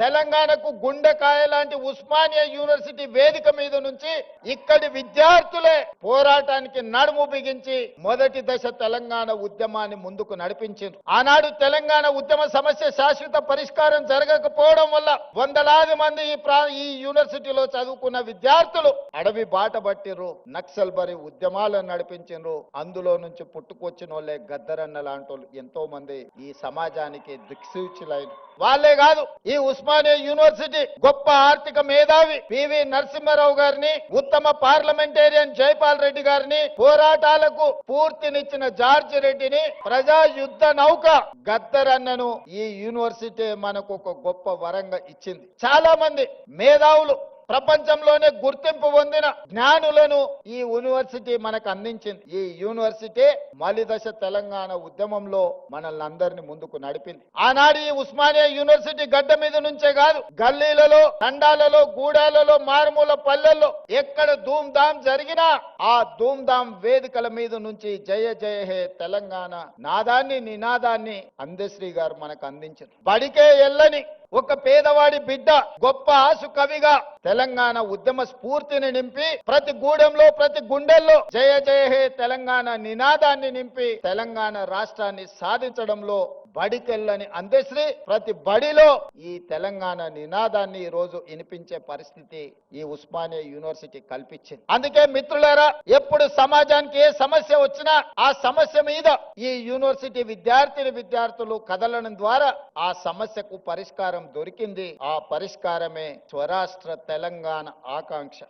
తెలంగాణకు గుండెకాయ లాంటి ఉస్మానియా యూనివర్సిటీ వేదిక మీద నుంచి ఇక్కడి విద్యార్థులే పోరాటానికి నడుము బిగించి మొదటి దశ తెలంగాణ ఉద్యమాన్ని ముందుకు నడిపించారు ఆనాడు తెలంగాణ ఉద్యమ సమస్య శాశ్వత పరిష్కారం జరగకపోవడం వల్ల వందలాది మంది ఈ ప్రా ఈ యూనివర్సిటీలో చదువుకున్న విద్యార్థులు అడవి బాట పట్టిర్రు నక్సల్ బరి ఉద్యమాలను నడిపించిండ్రు. అందులో నుంచి పుట్టుకొచ్చిన వాళ్ళే గద్దరన్న లాంటి వాళ్ళు ఎంతో మంది ఈ సమాజానికి దిక్సూచులైన వాళ్ళే కాదు ఈ ఉస్మానియా యూనివర్సిటీ గొప్ప ఆర్థిక మేధావి పివి నరసింహారావు గారిని ఉత్తమ పార్లమెంటేరియన్ జైపాల్ రెడ్డి గారిని పోరాటాలకు పూర్తినిచ్చిన జార్జ్ రెడ్డిని ప్రజా యుద్ధ నౌక గద్దరన్నను ఈ యూనివర్సిటీ మనకు ఒక గొప్ప వరంగా ఇచ్చింది. చాలా మంది మేధావులు ప్రపంచంలోనే గుర్తింపు పొందిన జ్ఞానులను ఈ యూనివర్సిటీ మనకు అందించింది. ఈ యూనివర్సిటీ మలిదశ తెలంగాణ ఉద్యమంలో మనల్ని అందరినీ ముందుకు నడిపింది. ఆనాడు ఈ ఉస్మానియా యూనివర్సిటీ గడ్డ మీద నుంచే కాదు గల్లీలలో తండాలలో గూడాలలో మారుమూల పల్లెల్లో ఎక్కడ ధూమ్ ధామ్ జరిగినా ఆ ధూమ్ ధామ్ వేదికల మీద నుంచి జయ జయ హే తెలంగాణ నాదాన్ని నినాదాన్ని అందశ్రీ గారు మనకు అందించారు. బడికే ఎల్లని ఒక పేదవాడి బిడ్డ గొప్ప ఆసు కవిగా తెలంగాణ ఉద్యమ స్ఫూర్తిని నింపి ప్రతి గూడెంలో ప్రతి గుండెల్లో జయ జయ హే తెలంగాణ నినాదాన్ని నింపి తెలంగాణ రాష్ట్రాన్ని సాధించడంలో బడికెళ్ళని అందశ్రీ ప్రతి బడిలో ఈ తెలంగాణ నినాదాన్ని ఈ రోజు వినిపించే పరిస్థితి ఈ ఉస్మానియా యూనివర్సిటీ కల్పించింది. అందుకే మిత్రులారా ఎప్పుడు సమాజానికి ఏ సమస్య వచ్చినా ఆ సమస్య మీద ఈ యూనివర్సిటీ విద్యార్థిని విద్యార్థులు కదలడం ద్వారా ఆ సమస్యకు పరిష్కారం దొరికింది. ఆ పరిష్కారమే స్వరాష్ట్ర తెలంగాణ ఆకాంక్ష.